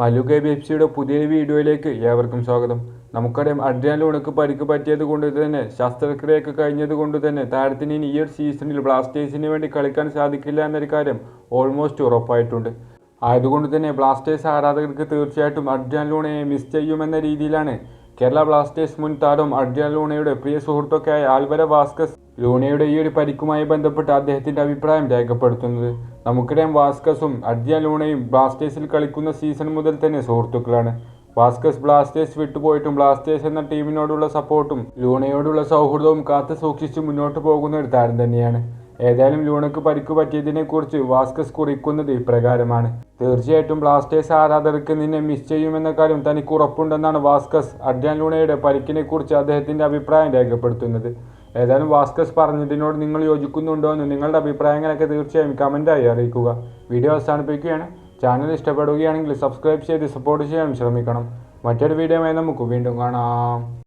Mallu K F സിയുടെ പുതിയ വീഡിയോയിലേക്ക് ഏവർക്കും സ്വാഗതം. നമുക്കറിയാം അഡ്രിയാൻ ലൂണക്ക് പരിക്ക് പറ്റിയത് കൊണ്ട് തന്നെ ശസ്ത്രക്രിയയൊക്കെ കഴിഞ്ഞത് കൊണ്ട് തന്നെ താരത്തിന് ഇനി ഈ ഒരു സീസണിൽ ബ്ലാസ്റ്റേഴ്സിന് വേണ്ടി കളിക്കാൻ സാധിക്കില്ല എന്നൊരു കാര്യം ഓൾമോസ്റ്റ് ഉറപ്പായിട്ടുണ്ട്. ആയതുകൊണ്ട് തന്നെ ബ്ലാസ്റ്റേഴ്സ് ആരാധകർക്ക് തീർച്ചയായിട്ടും അഡ്രിയാൻ ലൂണയെ മിസ് ചെയ്യുമെന്ന രീതിയിലാണ് കേരള ബ്ലാസ്റ്റേഴ്സ് മുൻ താരം അഡ്രിയാൻ ലൂണയുടെ പ്രിയ സുഹൃത്തൊക്കെയായ ആൽവര വാസ്കസ് ലൂണയുടെ ഈ ഒരു പരിക്കുമായി ബന്ധപ്പെട്ട് അദ്ദേഹത്തിന്റെ അഭിപ്രായം രേഖപ്പെടുത്തുന്നത്. നമുക്കറിയാം വാസ്കസും അഡ്ജ ലൂണയും ബ്ലാസ്റ്റേഴ്സിൽ കളിക്കുന്ന സീസൺ മുതൽ തന്നെ സുഹൃത്തുക്കളാണ്. വാസ്കസ് ബ്ലാസ്റ്റേഴ്സ് വിട്ടുപോയിട്ടും ബ്ലാസ്റ്റേഴ്സ് എന്ന ടീമിനോടുള്ള സപ്പോർട്ടും ലൂണയോടുള്ള സൗഹൃദവും കാത്തു സൂക്ഷിച്ച് മുന്നോട്ട് പോകുന്ന ഒരു താരം തന്നെയാണ്. ഏതായാലും ലൂണക്ക് പരിക്ക് പറ്റിയതിനെക്കുറിച്ച് വാസ്കസ് കുറിക്കുന്നത് ഇപ്രകാരമാണ്. തീർച്ചയായിട്ടും ബ്ലാസ്റ്റേഴ്സ് ആരാധകർക്ക് നിന്നെ മിസ് ചെയ്യുമെന്ന കാര്യം തനിക്ക് ഉറപ്പുണ്ടെന്നാണ് വാസ്കസ് അഡ്രിയാൻ ലൂണയുടെ പരിക്കിനെക്കുറിച്ച് അദ്ദേഹത്തിന്റെ അഭിപ്രായം രേഖപ്പെടുത്തുന്നത്. ഏതായാലും വാസ്കസ് പറഞ്ഞതിനോട് നിങ്ങൾ യോജിക്കുന്നുണ്ടോ എന്ന് നിങ്ങളുടെ അഭിപ്രായങ്ങളൊക്കെ തീർച്ചയായും കമന്റായി അറിയിക്കുക. വീഡിയോ അവസാനിപ്പിക്കുകയാണ്. ചാനൽ ഇഷ്ടപ്പെടുകയാണെങ്കിൽ സബ്സ്ക്രൈബ് ചെയ്ത് സപ്പോർട്ട് ചെയ്യാനും ശ്രമിക്കണം. മറ്റൊരു വീഡിയോയുമായി നമുക്ക് വീണ്ടും കാണാം.